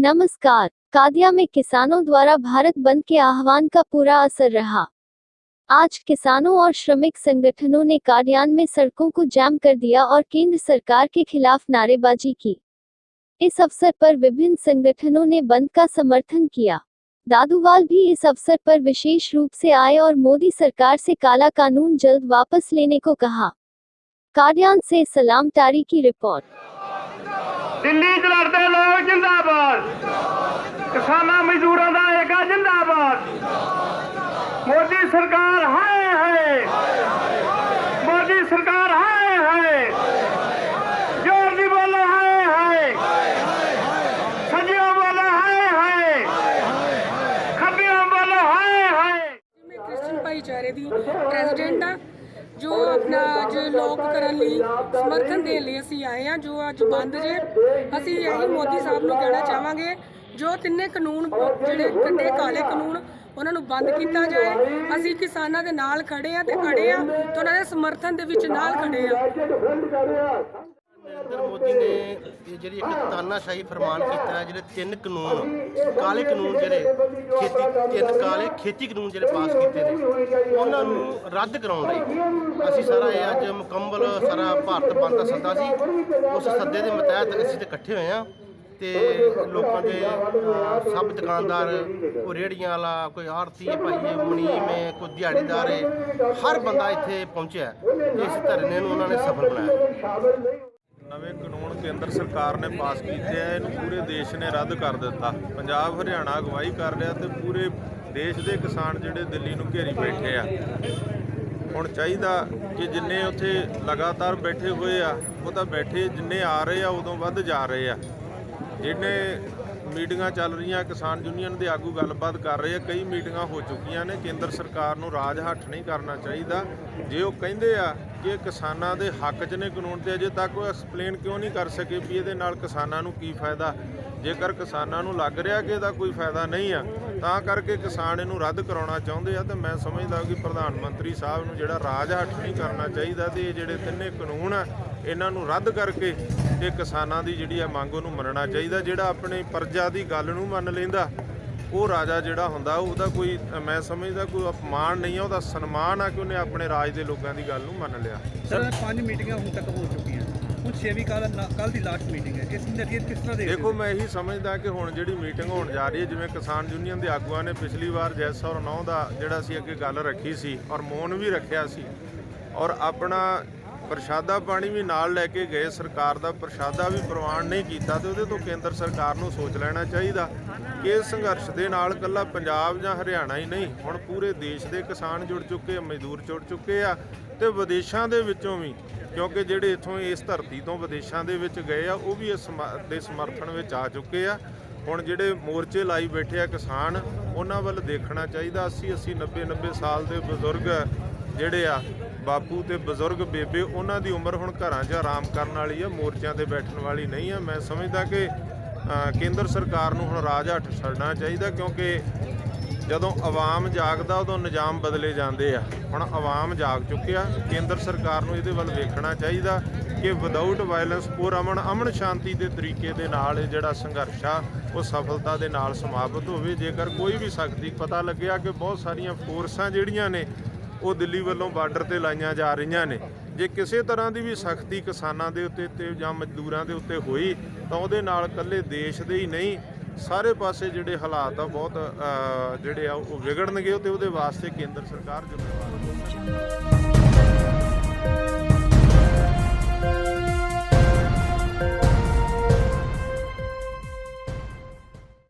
नमस्कार, कादिया में किसानों द्वारा भारत बंद के आह्वान का पूरा असर रहा। आज किसानों और श्रमिक संगठनों ने कादियान में सड़कों को जाम कर दिया और केंद्र सरकार के खिलाफ नारेबाजी की। इस अवसर पर विभिन्न संगठनों ने बंद का समर्थन किया। दादूवाल भी इस अवसर पर विशेष रूप से आए और मोदी सरकार से काला कानून जल्द वापस लेने को कहा। कादियान से सलाम टारी की रिपोर्ट। ਦਿੱਲੀ 'ਚ ਲੜਦੇ ਲੋਕ ਜਿੰਦਾਬਾਦ। ਕਿਸਾਨਾਂ ਮਜ਼ਦੂਰਾਂ ਦਾ ਏਕਾ ਜਿੰਦਾਬਾਦ। ਮੋਦੀ ਸਰਕਾਰ ਹਾਏ ਹਾਏ। ਮੋਦੀ ਸਰਕਾਰ ਹਾਏ ਹਾਏ। ਜੋਰ ਦੀ ਬੋਲੋ ਹਾਏ ਹਾਏ। ਸੱਜਿਓ ਬੋਲੋ ਹਾਏ ਹਾਏ। ਖੱਬਿਓ ਬੋਲੋ ਹਾਏ ਹਾਏ। ਮੈਂ ਕ੍ਰਿਸਚਨ ਭਾਈਚਾਰੇ ਦੀ ਪ੍ਰੈਜ਼ੀਡੈਂਟ ਆਪਣਾ ਅੱਜ ਲੋਕ ਕਰਨ ਲਈ ਸਮਰਥਨ ਦੇਣ ਲਈ ਅਸੀਂ ਆਏ ਆ ਜੋ ਅੱਜ ਬੰਦ ਜੇ। ਅਸੀਂ ਇਹੀ ਮੋਦੀ ਸਾਹਿਬ ਨੂੰ ਕਹਿਣਾ ਚਾਹਾਂਗੇ, ਜੋ ਤਿੰਨੇ ਕਾਨੂੰਨ, ਜਿਹੜੇ ਕੱਢੇ ਕਾਲੇ ਕਾਨੂੰਨ, ਉਹਨਾਂ ਨੂੰ ਬੰਦ ਕੀਤਾ ਜਾਏ। ਅਸੀਂ ਕਿਸਾਨਾਂ ਦੇ ਨਾਲ ਖੜੇ ਆ ਤੇ ਖੜੇ ਆ ਤੇ ਉਹਨਾਂ ਦੇ ਸਮਰਥਨ ਦੇ ਵਿੱਚ ਨਾਲ ਖੜੇ ਆ ਜਿਹੜੀ ਇੱਕ ਤਾਨਾਸ਼ਾਹੀ ਫਰਮਾਨ ਕੀਤਾ ਹੈ, ਜਿਹੜੇ ਤਿੰਨ ਕਾਨੂੰਨ, ਕਾਲੇ ਕਾਨੂੰਨ ਜਿਹੜੇ ਖੇਤੀ, ਤਿੰਨ ਕਾਲੇ ਖੇਤੀ ਕਾਨੂੰਨ ਜਿਹੜੇ ਪਾਸ ਕੀਤੇ ਨੇ, ਉਹਨਾਂ ਨੂੰ ਰੱਦ ਕਰਾਉਣ ਲਈ ਅਸੀਂ ਸਾਰਾ ਇਹ ਅੱਜ ਮੁਕੰਮਲ ਸਾਰਾ ਭਾਰਤ ਬੰਦ ਦਾ ਸੱਦਾ ਸੀ। ਉਸ ਸੱਦੇ ਦੇ ਮਤਹਿਤ ਅਸੀਂ ਤੇ ਇਕੱਠੇ ਹੋਏ ਆ ਤੇ ਲੋਕਾਂ ਦੇ ਸਭ ਦੁਕਾਨਦਾਰ, ਕੋਈ ਰੇੜੀਆਂ ਵਾਲਾ, ਕੋਈ ਆੜਤੀ ਭਾਈਏ ਮਨੀਮ ਹੈ, ਕੋਈ ਦਿਹਾੜੀਦਾਰ ਹੈ, ਹਰ ਬੰਦਾ ਇੱਥੇ ਪਹੁੰਚਿਆ ਇਸ ਧਰਨੇ ਨੂੰ ਉਹਨਾਂ ਨੇ ਸਫਲ ਬਣਾਇਆ। ਨਵੇਂ ਕਾਨੂੰਨ ਕੇਂਦਰ ਸਰਕਾਰ ਨੇ ਪਾਸ ਕੀਤੇ ਆ, ਇਹਨੂੰ ਪੂਰੇ ਦੇਸ਼ ਨੇ ਰੱਦ ਕਰ ਦਿੱਤਾ। ਪੰਜਾਬ, ਹਰਿਆਣਾ ਅਗਵਾਈ ਕਰ ਰਿਹਾ ਤੇ ਪੂਰੇ ਦੇਸ਼ ਦੇ ਕਿਸਾਨ ਜਿਹੜੇ ਦਿੱਲੀ ਨੂੰ ਘੇਰੀ ਬੈਠੇ ਆ। ਹੁਣ ਚਾਹੀਦਾ ਕਿ ਜਿੰਨੇ ਉੱਥੇ ਲਗਾਤਾਰ ਬੈਠੇ ਹੋਏ ਆ, ਉਹ ਤਾਂ ਬੈਠੇ ਜਿੰਨੇ ਆ ਰਹੇ ਆ, ਉਦੋਂ ਵੱਧ ਜਾ ਰਹੇ ਆ। ਜਿਹਨੇ ਮੀਟਿੰਗਾਂ ਚੱਲ ਰਹੀਆਂ, ਕਿਸਾਨ ਯੂਨੀਅਨ ਦੇ ਆਗੂ ਗੱਲਬਾਤ ਕਰ ਰਹੇ ਆ। ਕਈ ਮੀਟਿੰਗਾਂ ਹੋ ਚੁੱਕੀਆਂ ਨੇ, ਕੇਂਦਰ ਸਰਕਾਰ ਨੂੰ ਰਾਜ ਹੱਠ ਨਹੀਂ ਕਰਨਾ ਚਾਹੀਦਾ। ਜੇ ਉਹ ਕਹਿੰਦੇ ਆ ਕਿ ਕਿਸਾਨਾਂ ਦੇ ਹੱਕ 'ਚ ਨੇ ਕਾਨੂੰਨ ਤੇ, ਅਜੇ ਤੱਕ ਉਹ ਐਕਸਪਲੇਨ ਕਿਉਂ ਨਹੀਂ ਕਰ ਸਕੇ ਵੀ ਇਹਦੇ ਨਾਲ ਕਿਸਾਨਾਂ ਨੂੰ ਕੀ ਫਾਇਦਾ? ਜੇਕਰ ਕਿਸਾਨਾਂ ਨੂੰ ਲੱਗ ਰਿਹਾ ਕਿ ਇਹਦਾ ਕੋਈ ਫਾਇਦਾ ਨਹੀਂ ਆ, ਤਾਂ ਕਰਕੇ ਕਿਸਾਨ ਇਹਨੂੰ ਰੱਦ ਕਰਾਉਣਾ ਚਾਹੁੰਦੇ ਆ। ਤੇ ਮੈਂ ਸਮਝਦਾ ਕਿ ਪ੍ਰਧਾਨ ਮੰਤਰੀ ਸਾਹਿਬ ਨੂੰ ਜਿਹੜਾ ਰਾਜ ਹੱਠ ਨਹੀਂ ਕਰਨਾ ਚਾਹੀਦਾ ਤੇ ਇਹ ਜਿਹੜੇ ਤਿੰਨੇ ਕਾਨੂੰਨ ਆ ਇਹਨਾਂ ਨੂੰ ਰੱਦ ਕਰਕੇ ਤੇ ਕਿਸਾਨਾਂ ਦੀ ਜਿਹੜੀ ਆ ਮੰਗ ਉਹਨੂੰ ਮੰਨਣਾ ਚਾਹੀਦਾ ਜਿਹੜਾ ਆਪਣੇ ਪ੍ਰਜਾ ਦੀ ਗੱਲ ਨੂੰ ਮੰਨ ਲੈਂਦਾ ਉਹ ਰਾਜਾ ਜਿਹੜਾ ਹੁੰਦਾ ਉਹਦਾ ਕੋਈ ਮੈਂ ਸਮਝਦਾ ਕੋਈ ਅਪਮਾਨ ਨਹੀਂ ਆ ਉਹਦਾ ਸਨਮਾਨ ਆ ਕਿ ਉਹਨੇ ਆਪਣੇ ਰਾਜ ਦੇ ਲੋਕਾਂ ਦੀ ਗੱਲ ਨੂੰ ਮੰਨ ਲਿਆ। ਸਰ ਪੰਜ ਮੀਟਿੰਗਾਂ ਹੁਣ ਤੱਕ ਹੋ ਚੁੱਕੀਆਂ। ਹੁਣ ਛੇਵੀਂ ਕੱਲ ਕੱਲ ਦੀ ਲਾਸਟ ਮੀਟਿੰਗ ਹੈ। ਇਸ ਨਤੀਜੇ ਕਿਸ ਤਰ੍ਹਾਂ ਦੇਖਦੇ ਦੇਖੋ ਮੈਂ ਇਹੀ ਸਮਝਦਾ ਕਿ ਹੁਣ ਜਿਹੜੀ ਮੀਟਿੰਗ ਹੋਣ ਜਾ ਰਹੀ ਹੈ ਜਿਵੇਂ ਕਿਸਾਨ ਯੂਨੀਅਨ ਦੇ ਆਗੂਆਂ ਨੇ ਪਿਛਲੀ ਵਾਰ ਜੈਸ ਔਰ ਨੌ ਦਾ ਜਿਹੜਾ ਸੀ ਅੱਗੇ ਗੱਲ ਰੱਖੀ ਸੀ ਔਰ ਮੌਨ ਵੀ ਰੱਖਿਆ ਸੀ ਔਰ ਆਪਣਾ ਪ੍ਰਸ਼ਾਦਾ ਪਾਣੀ ਵੀ ਨਾਲ ਲੈ ਕੇ ਗਏ ਸਰਕਾਰ ਦਾ ਪ੍ਰਸ਼ਾਦਾ ਵੀ ਪ੍ਰਵਾਨ ਨਹੀਂ ਕੀਤਾ ਤੇ ਉਹਦੇ ਤੋਂ ਕੇਂਦਰ ਸਰਕਾਰ ਨੂੰ ਸੋਚ ਲੈਣਾ ਚਾਹੀਦਾ। ਕਿ ਇਸ ਸੰਘਰਸ਼ ਦੇ ਨਾਲ ਇਕੱਲਾ ਪੰਜਾਬ ਜਾਂ ਹਰਿਆਣਾ ਹੀ ਨਹੀਂ ਹੁਣ ਪੂਰੇ ਦੇਸ਼ ਦੇ ਕਿਸਾਨ ਜੁੜ ਚੁੱਕੇ ਆ, ਮਜ਼ਦੂਰ ਜੁੜ ਚੁੱਕੇ ਆ ਤੇ ਵਿਦੇਸ਼ਾਂ ਦੇ ਵਿੱਚੋਂ ਵੀ ਕਿਉਂਕਿ ਜਿਹੜੇ ਇਥੋਂ ਇਸ ਧਰਤੀ ਤੋਂ ਵਿਦੇਸ਼ਾਂ ਦੇ ਵਿੱਚ ਗਏ ਆ ਉਹ ਵੀ ਇਸ ਸਮ- ਦੇ ਸਮਰਥਨ ਵਿੱਚ ਆ ਚੁੱਕੇ ਆ। ਹੁਣ ਜਿਹੜੇ ਮੋਰਚੇ ਲਾਈ ਬੈਠੇ ਆ ਕਿਸਾਨ ਉਹਨਾਂ ਵੱਲ ਦੇਖਣਾ ਚਾਹੀਦਾ। 80 80 90 90 ਸਾਲ ਦੇ ਬਜ਼ੁਰਗ ਜਿਹੜੇ ਆ ਬਾਪੂ ਤੇ ਬਜ਼ੁਰਗ ਬੇਬੇ ਉਹਨਾਂ ਦੀ ਉਮਰ ਹੁਣ ਘਰਾਂ 'ਚ ਆਰਾਮ ਕਰਨ ਵਾਲੀ ਆ, ਮੋਰਚਿਆਂ ਤੇ ਬੈਠਣ ਵਾਲੀ ਨਹੀਂ ਆ। ਮੈਂ ਸਮਝਦਾ ਕਿ ਕੇਂਦਰ ਸਰਕਾਰ ਨੂੰ ਹੁਣ ਰਾਜ ਹੱਠ ਛੱਡਣਾ ਚਾਹੀਦਾ ਕਿਉਂਕਿ ਜਦੋਂ ਆਵਾਮ ਜਾਗਦਾ ਉਦੋਂ ਨਿਜ਼ਾਮ ਬਦਲੇ ਜਾਂਦੇ ਆ। ਹੁਣ ਆਵਾਮ ਜਾਗ ਚੁੱਕਿਆ ਕੇਂਦਰ ਸਰਕਾਰ ਨੂੰ ਇਹਦੇ ਵੱਲ ਵੇਖਣਾ ਚਾਹੀਦਾ ਕਿ ਵਿਦਆਊਟ ਵਾਇਲੈਂਸ ਪੂਰ ਅਮਨ ਅਮਨ ਸ਼ਾਂਤੀ ਦੇ ਤਰੀਕੇ ਦੇ ਨਾਲ ਇਹ ਜਿਹੜਾ ਸੰਘਰਸ਼ ਆ, ਉਹ ਸਫਲਤਾ ਦੇ ਨਾਲ ਸਮਾਪਤ ਹੋਵੇ। ਜੇਕਰ ਕੋਈ ਵੀ ਸਖਤੀ ਪਤਾ ਲੱਗਿਆ ਕਿ ਬਹੁਤ ਸਾਰੀਆਂ ਫੋਰਸਾਂ ਜਿਹੜੀਆਂ ਨੇ ਉਹ ਦਿੱਲੀ ਵੱਲੋਂ ਬਾਰਡਰ ਤੇ ਲਾਈਆਂ ਜਾ ਰਹੀਆਂ ਨੇ। ਜੇ ਕਿਸੇ ਤਰ੍ਹਾਂ ਦੀ ਵੀ ਸਖਤੀ ਕਿਸਾਨਾਂ ਦੇ ਉੱਤੇ ਤੇ ਜਾਂ ਮਜ਼ਦੂਰਾਂ ਦੇ ਉੱਤੇ ਹੋਈ, ਤਾਂ ਉਹਦੇ ਨਾਲ ਇਕੱਲੇ ਦੇਸ਼ ਦੇ ਹੀ ਨਹੀਂ, ਸਾਰੇ ਪਾਸੇ ਜਿਹੜੇ ਹਾਲਾਤ ਆ, ਬਹੁਤ ਜਿਹੜੇ ਆ, ਉਹ ਵਿਗੜਨਗੇ ਤੇ ਉਹਦੇ ਵਾਸਤੇ ਕੇਂਦਰ ਸਰਕਾਰ ਜ਼ਿੰਮੇਵਾਰ ਹੈ